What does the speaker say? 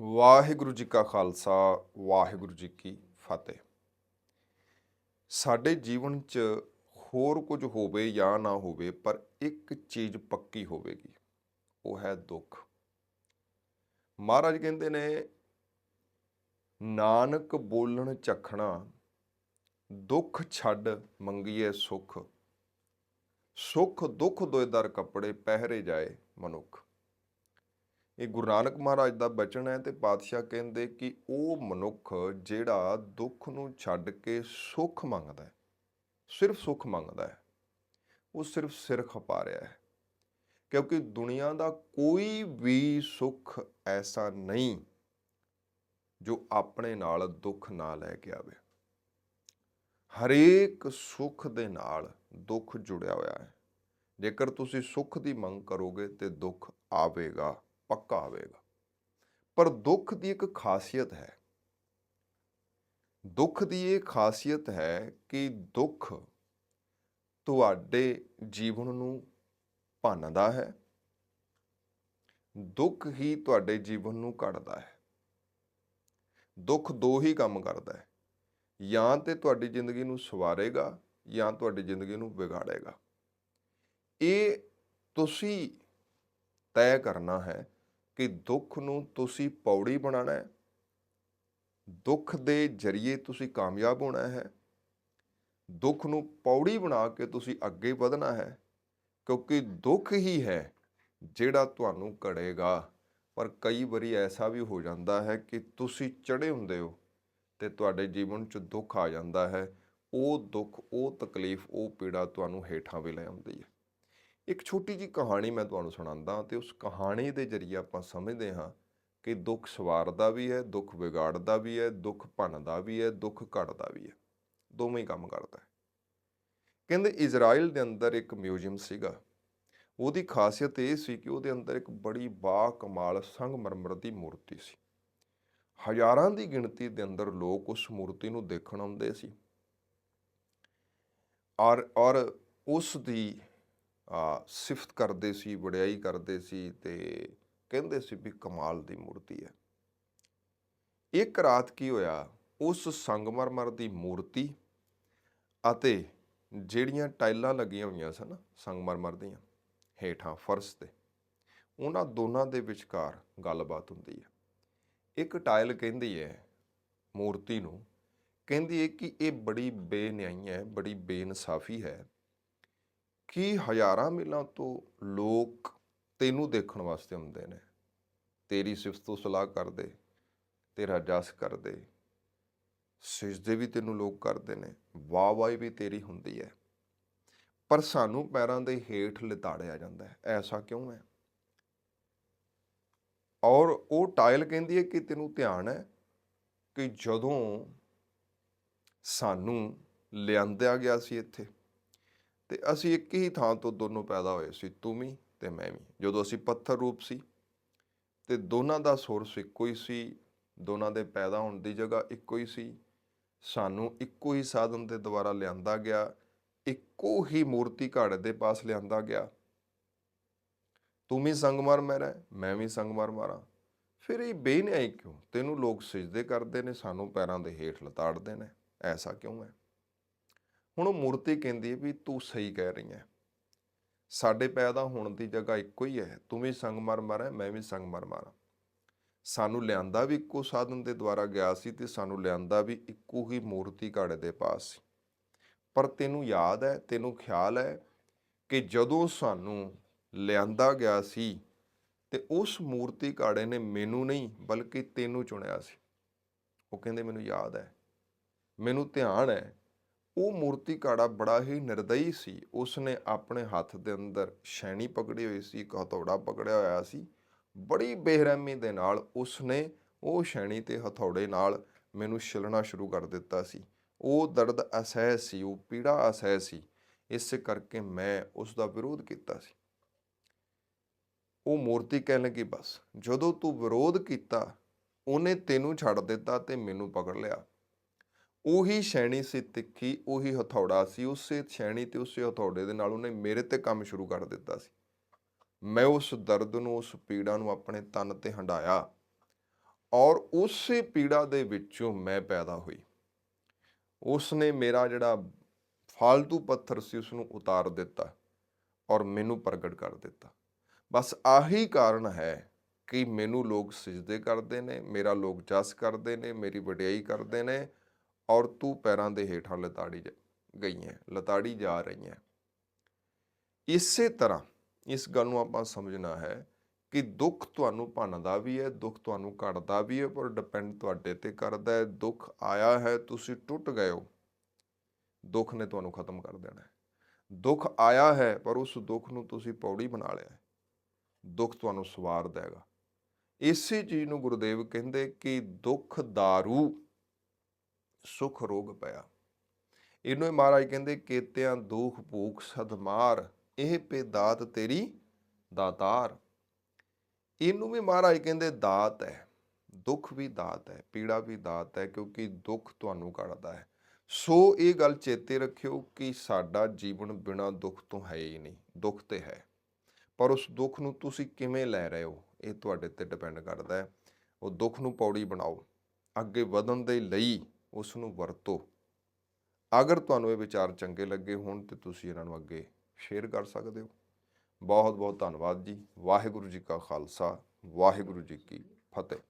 ਵਾਹਿਗੁਰੂ ਜੀ ਕਾ ਖਾਲਸਾ, ਵਾਹਿਗੁਰੂ ਜੀ ਕੀ ਫਤਿਹ। ਸਾਡੇ ਜੀਵਨ 'ਚ ਹੋਰ ਕੁਝ ਹੋਵੇ ਜਾਂ ਨਾ ਹੋਵੇ, ਪਰ ਇੱਕ ਚੀਜ਼ ਪੱਕੀ ਹੋਵੇਗੀ, ਉਹ ਹੈ ਦੁੱਖ। ਮਹਾਰਾਜ ਕਹਿੰਦੇ ਨੇ, ਨਾਨਕ ਬੋਲਣ ਚਖਣਾ, ਦੁੱਖ ਛੱਡ ਮੰਗੀਏ ਸੁਖ। ਸੁਖ ਦੁੱਖ ਦੋਇ ਦਰ ਕੱਪੜੇ ਪਹਿਰੇ ਜਾਏ ਮਨੁੱਖ। ਇਹ ਗੁਰੂ ਨਾਨਕ ਮਹਾਰਾਜ ਦਾ ਬਚਨ ਹੈ ਤੇ ਪਾਤਸ਼ਾਹ ਕਹਿੰਦੇ ਕਿ ਉਹ ਮਨੁੱਖ ਜਿਹੜਾ ਦੁੱਖ ਨੂੰ ਛੱਡ ਕੇ ਸੁੱਖ ਮੰਗਦਾ ਹੈ, ਸਿਰਫ ਸੁੱਖ ਮੰਗਦਾ ਹੈ, ਉਹ ਸਿਰਫ ਸਿਰ ਖਪਾ ਰਿਹਾ ਹੈ। ਕਿਉਂਕਿ ਦੁਨੀਆ ਦਾ ਕੋਈ ਵੀ ਸੁੱਖ ਐਸਾ ਨਹੀਂ ਜੋ ਆਪਣੇ ਨਾਲ ਦੁੱਖ ਨਾ ਲੈ ਕੇ ਆਵੇ। ਹਰੇਕ ਸੁੱਖ ਦੇ ਨਾਲ ਦੁੱਖ ਜੁੜਿਆ ਹੋਇਆ ਹੈ। ਜੇਕਰ ਤੁਸੀਂ ਸੁੱਖ ਦੀ ਮੰਗ ਕਰੋਗੇ ਤੇ ਦੁੱਖ ਆਵੇਗਾ। ਪੱਕਾ ਆਵੇਗਾ ਪਰ ਦੁੱਖ ਦੀ ਇੱਕ ਖਾਸੀਅਤ ਹੈ। ਦੁੱਖ ਦੀ ਇਹ ਖਾਸੀਅਤ ਹੈ ਕਿ ਦੁੱਖ ਤੁਹਾਡੇ ਜੀਵਨ ਨੂੰ ਭੰਨਦਾ ਹੈ। ਦੁੱਖ ਹੀ ਤੁਹਾਡੇ ਜੀਵਨ ਨੂੰ ਕੱਢਦਾ ਹੈ। ਦੁੱਖ ਦੋ ਹੀ ਕੰਮ ਕਰਦਾ ਹੈ। ਜਾਂ ਤੇ ਤੁਹਾਡੀ ਜ਼ਿੰਦਗੀ ਨੂੰ ਸਵਾਰੇਗਾ ਜਾਂ ਤੁਹਾਡੀ ਜ਼ਿੰਦਗੀ ਨੂੰ ਵਿਗਾੜੇਗਾ। ਇਹ ਤੁਸੀਂ ਤੈਅ ਕਰਨਾ ਹੈ ਕਿ ਦੁੱਖ ਨੂੰ ਤੁਸੀਂ ਪੌੜੀ ਬਣਾਉਣਾ ਹੈ। ਦੁੱਖ ਦੇ ਜ਼ਰੀਏ ਤੁਸੀਂ ਕਾਮਯਾਬ ਹੋਣਾ ਹੈ। ਦੁੱਖ ਨੂੰ ਪੌੜੀ ਬਣਾ ਕੇ ਤੁਸੀਂ ਅੱਗੇ ਵਧਣਾ ਹੈ, ਕਿਉਂਕਿ ਦੁੱਖ ਹੀ ਹੈ ਜਿਹੜਾ ਤੁਹਾਨੂੰ ਘੜੇਗਾ। ਪਰ ਕਈ ਵਾਰੀ ਐਸਾ ਵੀ ਹੋ ਜਾਂਦਾ ਹੈ ਕਿ ਤੁਸੀਂ ਚੜੇ ਹੁੰਦੇ ਹੋ ਤੇ ਤੁਹਾਡੇ ਜੀਵਨ 'ਚ ਦੁੱਖ ਆ ਜਾਂਦਾ ਹੈ। ਉਹ ਦੁੱਖ, ਉਹ ਤਕਲੀਫ, ਉਹ ਪੀੜਾ ਤੁਹਾਨੂੰ ਹੇਠਾਂ ਵੀ ਲੈ ਆਉਂਦੀ ਹੈ। ਇੱਕ ਛੋਟੀ ਜੀ ਕਹਾਣੀ ਮੈਂ ਤੁਹਾਨੂੰ ਸੁਣਾਉਂਦਾ ਤੇ ਉਸ ਕਹਾਣੀ ਦੇ ਜ਼ਰੀਏ ਆਪਾਂ ਸਮਝਦੇ ਹਾਂ ਕਿ ਦੁੱਖ ਸਵਾਰਦਾ ਵੀ ਹੈ, ਦੁੱਖ ਵਿਗਾੜਦਾ ਵੀ ਹੈ, ਦੁੱਖ ਭੰਨਦਾ ਵੀ ਹੈ, ਦੁੱਖ ਘੜਦਾ ਵੀ ਹੈ। ਦੋਵੇਂ ਹੀ ਕੰਮ ਕਰਦਾ ਹੈ। ਕਹਿੰਦੇ ਇਜ਼ਰਾਈਲ ਦੇ ਅੰਦਰ ਇੱਕ ਮਿਊਜ਼ੀਅਮ ਸੀਗਾ। ਉਹਦੀ ਖਾਸੀਅਤ ਇਹ ਸੀ ਕਿ ਉਹਦੇ ਅੰਦਰ ਇੱਕ ਬੜੀ ਬਾ ਕਮਾਲ ਸੰਗਮਰਮਰ ਦੀ ਮੂਰਤੀ ਸੀ। ਹਜ਼ਾਰਾਂ ਦੀ ਗਿਣਤੀ ਦੇ ਅੰਦਰ ਲੋਕ ਉਸ ਮੂਰਤੀ ਨੂੰ ਦੇਖਣ ਆਉਂਦੇ ਸੀ। ਔਰ ਔਰ ਉਸ ਦੀ ਸਿਫਤ ਕਰਦੇ ਸੀ, ਵਡਿਆਈ ਕਰਦੇ ਸੀ ਤੇ ਕਹਿੰਦੇ ਸੀ ਵੀ ਕਮਾਲ ਦੀ ਮੂਰਤੀ ਹੈ। ਇੱਕ ਰਾਤ ਕੀ ਹੋਇਆ, ਉਸ ਸੰਗਮਰਮਰ ਦੀ ਮੂਰਤੀ ਅਤੇ ਜਿਹੜੀਆਂ ਟਾਈਲਾਂ ਲੱਗੀਆਂ ਹੋਈਆਂ ਸਨ ਸੰਗਮਰਮਰ ਦੀਆਂ, ਹੇਠਾਂ ਫਰਸ਼ ਤੇ, ਉਹਨਾਂ ਦੋਨਾਂ ਦੇ ਵਿਚਕਾਰ ਗੱਲਬਾਤ ਹੁੰਦੀ ਹੈ। ਇੱਕ ਟਾਇਲ ਕਹਿੰਦੀ ਹੈ, ਮੂਰਤੀ ਨੂੰ, ਕਹਿੰਦੀ ਹੈ ਕਿ ਇਹ ਬੜੀ ਬੇਨਿਆਈ ਹੈ, ਬੜੀ ਬੇਇਨਸਾਫੀ ਹੈ ਕੀ ਹਜ਼ਾਰਾਂ ਮੀਲਾਂ ਤੋਂ ਲੋਕ ਤੈਨੂੰ ਦੇਖਣ ਵਾਸਤੇ ਆਉਂਦੇ ਨੇ? ਤੇਰੀ ਸਿਫਤ ਤੋਂ ਸਲਾਹ ਕਰਦੇ, ਤੇਰਾ ਜਸ ਕਰਦੇ। ਸਿਜਦੇ ਵੀ ਤੈਨੂੰ ਲੋਕ ਕਰਦੇ ਨੇ ਵਾਹ ਵਾਹ ਵੀ ਤੇਰੀ ਹੁੰਦੀ ਹੈ। ਪਰ ਸਾਨੂੰ ਪੈਰਾਂ ਦੇ ਹੇਠ ਲਿਤਾੜਿਆ ਜਾਂਦਾ ਹੈ, ਐਸਾ ਕਿਉਂ ਹੈ? ਔਰ ਉਹ ਟਾਇਲ ਕਹਿੰਦੀ ਹੈ ਕਿ ਤੈਨੂੰ ਧਿਆਨ ਹੈ ਕਿ ਜਦੋਂ ਸਾਨੂੰ ਲਿਆਂਦਿਆ ਗਿਆ ਸੀ ਇੱਥੇ ਤੇ ਅਸੀਂ ਇੱਕ ਹੀ ਥਾਂ ਤੋਂ ਦੋਨੋਂ ਪੈਦਾ ਹੋਏ ਸੀ, ਤੂੰ ਵੀ ਤੇ ਮੈਂ ਵੀ। ਜਦੋਂ ਅਸੀਂ ਪੱਥਰ ਰੂਪ ਸੀ ਤੇ ਦੋਨਾਂ ਦਾ ਸੋਰਸ ਇੱਕੋ ਹੀ ਸੀ, ਦੋਨਾਂ ਦੇ ਪੈਦਾ ਹੋਣ ਦੀ ਜਗ੍ਹਾ ਇੱਕੋ ਹੀ ਸੀ, ਸਾਨੂੰ ਇੱਕੋ ਹੀ ਸਾਧਨ ਦੇ ਦੁਆਰਾ ਲਿਆਂਦਾ ਗਿਆ, ਇੱਕੋ ਹੀ ਮੂਰਤੀ ਘੜ ਦੇ ਪਾਸ ਲਿਆਂਦਾ ਗਿਆ। ਤੂੰ ਵੀ ਸੰਗਮਰ ਮੇਰਾ ਮੈਂ ਵੀ ਸੰਗਮਰ ਮਾਰਾਂ। ਫਿਰ ਇਹ ਬੇਨਿਆਈ ਕਿਉਂ? ਤੈਨੂੰ ਲੋਕ ਸਜਦੇ ਕਰਦੇ ਨੇ, ਸਾਨੂੰ ਪੈਰਾਂ ਦੇ ਹੇਠ ਲਤਾੜਦੇ ਨੇ, ਐਸਾ ਕਿਉਂ ਹੈ? ਹੁਣ ਉਹ ਮੂਰਤੀ ਕਹਿੰਦੀ ਹੈ ਵੀ ਤੂੰ ਸਹੀ ਕਹਿ ਰਹੀ ਹੈ। ਸਾਡੇ ਪੈਦਾ ਹੋਣ ਦੀ ਜਗ੍ਹਾ ਇੱਕੋ ਹੀ ਹੈ, ਤੂੰ ਵੀ ਸੰਗਮਰ ਮਾਰਾ ਮੈਂ ਵੀ ਸੰਗਮਰ ਮਾਰਾ ਸਾਨੂੰ ਲਿਆਂਦਾ ਵੀ ਇੱਕੋ ਸਾਧਨ ਦੇ ਦੁਆਰਾ ਗਿਆ ਸੀ ਤੇ ਸਾਨੂੰ ਲਿਆਂਦਾ ਵੀ ਇੱਕੋ ਹੀ ਮੂਰਤੀ ਘਾੜੇ ਦੇ ਪਾਸ ਸੀ। ਪਰ ਤੈਨੂੰ ਯਾਦ ਹੈ, ਤੈਨੂੰ ਖਿਆਲ ਹੈ ਕਿ ਜਦੋਂ ਸਾਨੂੰ ਲਿਆਂਦਾ ਗਿਆ ਸੀ ਤੇ ਉਸ ਮੂਰਤੀ ਘਾੜੇ ਨੇ ਮੈਨੂੰ ਨਹੀਂ, ਬਲਕਿ ਤੈਨੂੰ ਚੁਣਿਆ ਸੀ। ਉਹ ਕਹਿੰਦੇ, ਮੈਨੂੰ ਯਾਦ ਹੈ, ਮੈਨੂੰ ਧਿਆਨ ਹੈ ਉਹ ਮੂਰਤੀ ਘਾੜਾ ਬੜਾ ਹੀ ਨਿਰਦਈ ਸੀ। ਉਸਨੇ ਆਪਣੇ ਹੱਥ ਦੇ ਅੰਦਰ ਸ਼ੈਣੀ ਪਕੜੀ ਹੋਈ ਸੀ, ਇੱਕ ਹਥੌੜਾ ਪਕੜਿਆ ਹੋਇਆ ਸੀ। ਬੜੀ ਬੇਰਹਿਮੀ ਦੇ ਨਾਲ ਉਸਨੇ ਉਹ ਸ਼ੈਣੀ ਤੇ ਹਥੌੜੇ ਨਾਲ ਮੈਨੂੰ ਛਿਲਣਾ ਸ਼ੁਰੂ ਕਰ ਦਿੱਤਾ ਸੀ। ਉਹ ਦਰਦ ਅਸਹਿ ਸੀ, ਉਹ ਪੀੜਾ ਅਸਹਿ ਸੀ। ਇਸ ਕਰਕੇ ਮੈਂ ਉਸ ਦਾ ਵਿਰੋਧ ਕੀਤਾ ਸੀ। ਉਹ ਮੂਰਤੀ ਕਹਿਣ ਲੱਗੀ, ਬਸ, ਜਦੋਂ ਤੂੰ ਵਿਰੋਧ ਕੀਤਾ, ਉਹਨੇ ਤੈਨੂੰ ਛੱਡ ਦਿੱਤਾ ਤੇ ਮੈਨੂੰ ਪਕੜ ਲਿਆ। ਉਹੀ ਸ਼ੈਣੀ ਸੀ ਤਿੱਖੀ, ਉਹੀ ਹਥੌੜਾ ਸੀ। ਉਸੇ ਸ਼ੈਣੀ ਤੇ ਉਸੇ ਹਥੌੜੇ ਦੇ ਨਾਲ ਉਹਨੇ ਮੇਰੇ ਤੇ ਕੰਮ ਸ਼ੁਰੂ ਕਰ ਦਿੱਤਾ ਸੀ। ਮੈਂ ਉਸ ਦਰਦ ਨੂੰ, ਉਸ ਪੀੜਾ ਨੂੰ ਆਪਣੇ ਤਨ ਤੇ ਹੰਡਾਇਆ ਔਰ ਉਸੇ ਪੀੜਾ ਦੇ ਵਿੱਚੋਂ ਮੈਂ ਪੈਦਾ ਹੋਈ। ਉਸ ਨੇ ਮੇਰਾ ਜਿਹੜਾ ਫਾਲਤੂ ਪੱਥਰ ਸੀ ਉਸ ਨੂੰ ਉਤਾਰ ਦਿੱਤਾ ਔਰ ਮੈਨੂੰ ਪ੍ਰਗਟ ਕਰ ਦਿੱਤਾ। ਬਸ ਆਹੀ ਕਾਰਨ ਹੈ ਕਿ ਮੈਨੂੰ ਲੋਕ ਸਜਦੇ ਕਰਦੇ ਨੇ, ਮੇਰਾ ਲੋਕ ਜਸ ਕਰਦੇ ਨੇ, ਮੇਰੀ ਵਡਿਆਈ ਕਰਦੇ ਨੇ ਔਰ ਤੂੰ ਪੈਰਾਂ ਦੇ ਹੇਠਾਂ ਲਤਾੜੀ ਜਾ- ਗਈ ਹੈ ਲਤਾੜੀ ਜਾ ਰਹੀ ਹੈ ਇਸੇ ਤਰ੍ਹਾਂ ਇਸ ਗੱਲ ਨੂੰ ਆਪਾਂ ਸਮਝਣਾ ਹੈ ਕਿ ਦੁੱਖ ਤੁਹਾਨੂੰ ਭੰਨਦਾ ਵੀ ਹੈ, ਦੁੱਖ ਤੁਹਾਨੂੰ ਘੜਦਾ ਵੀ ਹੈ, ਪਰ ਡਿਪੈਂਡ ਤੁਹਾਡੇ ਤੇ ਕਰਦਾ ਹੈ। ਦੁੱਖ ਆਇਆ ਹੈ, ਤੁਸੀਂ ਟੁੱਟ ਗਏ ਹੋ। ਦੁੱਖ ਨੇ ਤੁਹਾਨੂੰ ਖਤਮ ਕਰ ਦੇਣਾ ਹੈ। ਦੁੱਖ ਆਇਆ ਹੈ, ਪਰ ਉਸ ਦੁੱਖ ਨੂੰ ਤੁਸੀਂ ਪੌੜੀ ਬਣਾ ਲਿਆ ਹੈ। ਦੁੱਖ ਤੁਹਾਨੂੰ ਸਵਾਰ ਦੇਗਾ ਇਸੇ ਚੀਜ਼ ਨੂੰ ਗੁਰਦੇਵ ਕਹਿੰਦੇ ਕਿ ਦੁੱਖ दारू ਸੁਖ ਰੋਗ ਪਿਆ। ਇਹਨੂੰ ਹੀ ਮਹਾਰਾਜ ਕਹਿੰਦੇ ਕੇਤਿਆਂ ਦੁਖ ਭੂਖ ਸਦਮਾਰ ਇਹ ਪੇ ਦਾਤ ਤੇਰੀ ਦਾਤਾਰ। ਇਹਨੂੰ ਵੀ ਮਹਾਰਾਜ ਕਹਿੰਦੇ ਦਾਤ ਹੈ, ਦੁੱਖ ਵੀ ਦਾਤ ਹੈ, ਪੀੜਾ ਵੀ ਦਾਤ ਹੈ, ਕਿਉਂਕਿ ਦੁੱਖ ਤੁਹਾਨੂੰ ਕੱਢਦਾ ਹੈ। ਸੋ ਇਹ ਗੱਲ ਚੇਤੇ ਰੱਖਿਓ ਕਿ ਸਾਡਾ ਜੀਵਨ ਬਿਨਾ ਦੁੱਖ ਤੋਂ ਹੈ ਹੀ ਨਹੀਂ, ਦੁੱਖ ਤੇ ਹੈ। ਪਰ ਉਸ ਦੁੱਖ ਨੂੰ ਤੁਸੀਂ ਕਿਵੇਂ ਲੈ ਰਹੇ ਹੋ, ਇਹ ਤੁਹਾਡੇ ਤੇ ਡਿਪੈਂਡ ਕਰਦਾ ਹੈ। ਉਹ ਦੁੱਖ ਨੂੰ ਪੌੜੀ ਬਣਾਓ, ਅੱਗੇ ਵਧਣ ਦੇ ਲਈ ਉਸ ਨੂੰ ਵਰਤੋ। ਅਗਰ ਤੁਹਾਨੂੰ ਇਹ ਵਿਚਾਰ ਚੰਗੇ ਲੱਗੇ ਹੋਣ ਤੇ ਤੁਸੀਂ ਇਹਨਾਂ ਨੂੰ ਅੱਗੇ ਸ਼ੇਅਰ ਕਰ ਸਕਦੇ ਹੋ। ਬਹੁਤ ਬਹੁਤ ਧੰਨਵਾਦ ਜੀ। ਵਾਹਿਗੁਰੂ ਜੀ ਕਾ ਖਾਲਸਾ। ਵਾਹਿਗੁਰੂ ਜੀ ਕੀ ਫਤਿਹ।